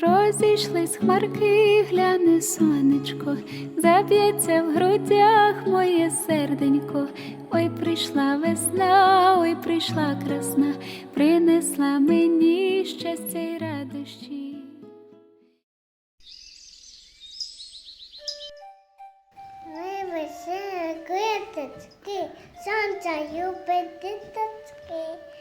Розійшлись хмарки, гляне сонечко, заб'ється в грудях моє серденько. Ой, прийшла весна, ой, прийшла красна, принесла мені щастя й радощі. Ми веселі квіточки, сонця любить діточки.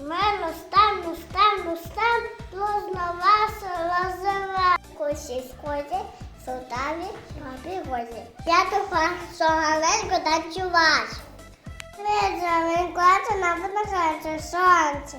Хмело стану, стану, стан, плозно вас зима. Кусі сході, солдати бабі возі. Я туфа, що галенько танцюваш. джавенько, це нам винограді сонце.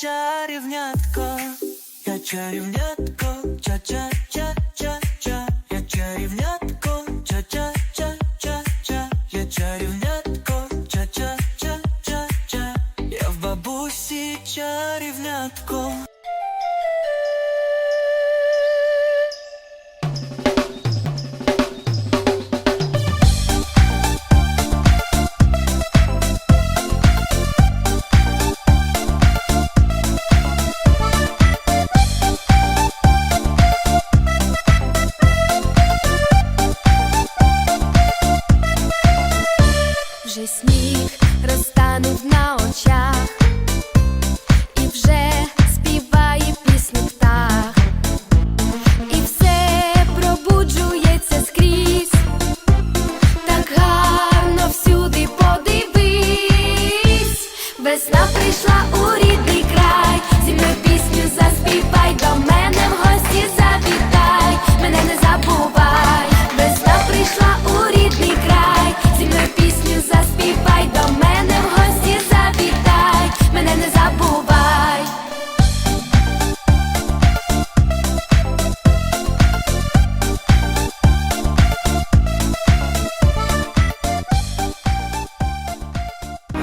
чарівнятко, я чарівнятко, ча-ча-ча-ча-ча,